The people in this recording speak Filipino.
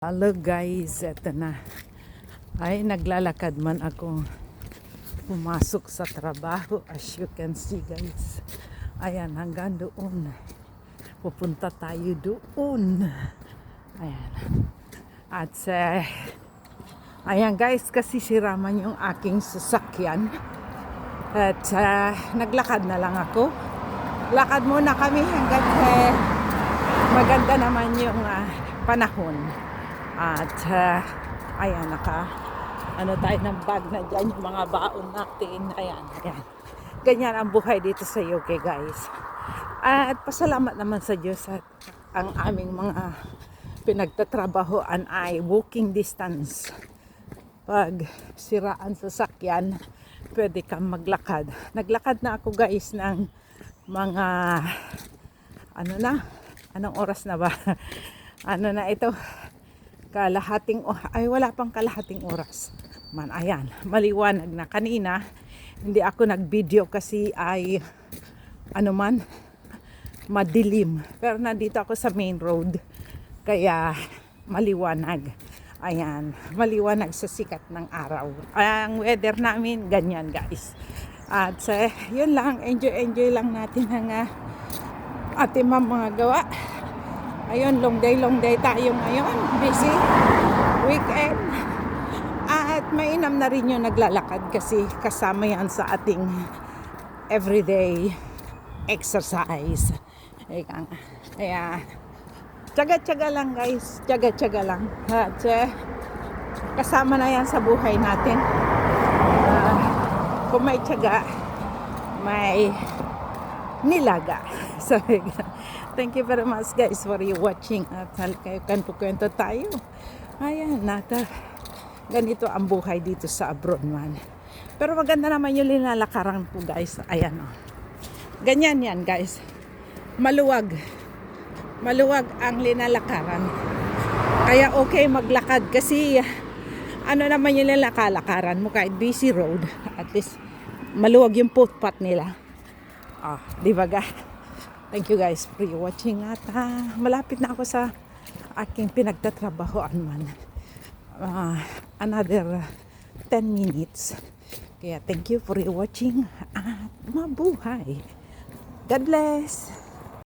Hello guys, eto na. Ay, naglalakad man ako pumasok sa trabaho as you can see guys. Ayan, hanggang doon. Pupunta tayo doon. Ayan. At sa ayan guys, kasi siraman yung aking sasakyan. At ah, naglakad na lang ako. Lakad muna kami hanggang eh, maganda naman yung ah, panahon. At uh, ayan, naka ano tayo ng bag na dyan, yung mga baon natin. Ayan, ayan. Ganyan ang buhay dito sa UK, guys. At pasalamat naman sa Diyos at ang aming mga pinagtatrabahoan ay walking distance. Pag siraan sa sakyan, pwede kang maglakad. Naglakad na ako guys ng mga ano na, anong oras na ba? ano na ito? Kalahating ay wala pang kalahating oras. Man ayan maliwanag na. Kanina hindi ako nag-video kasi ay ano man madilim. Pero nandito ako sa main road kaya maliwanag. Ayan maliwanag sa sikat ng araw. Ang weather namin ganyan guys. At sa yun lang. Enjoy enjoy lang natin ang uh, ating mga gawa Ayun, long day, long day tayo ngayon. Busy. Weekend. At mainam na rin yung naglalakad kasi kasama yan sa ating everyday exercise. Ika nga. Kaya, tsaga-tsaga lang guys. Tsaga-tsaga lang. At eh, kasama na yan sa buhay natin. Ah, kung may tsaga, may nilaga. Ka. Thank you very much guys for you watching. At hal kayo kwento-kwento tayo. Ayan, nata. Ganito ang buhay dito sa abroad man. Pero maganda naman yung linalakaran ko guys. Ayan o. Ganyan yan guys. Maluwag. Maluwag ang linalakaran. Kaya okay maglakad kasi ano naman yung lalakalakaran mo kahit busy road. At least maluwag yung footpath nila. Ah, di ba ga? Thank you guys for watching at ah, malapit na ako sa aking pinagtatrabahoan man. Ah, another 10 minutes. Kaya thank you for watching at mabuhay. God bless!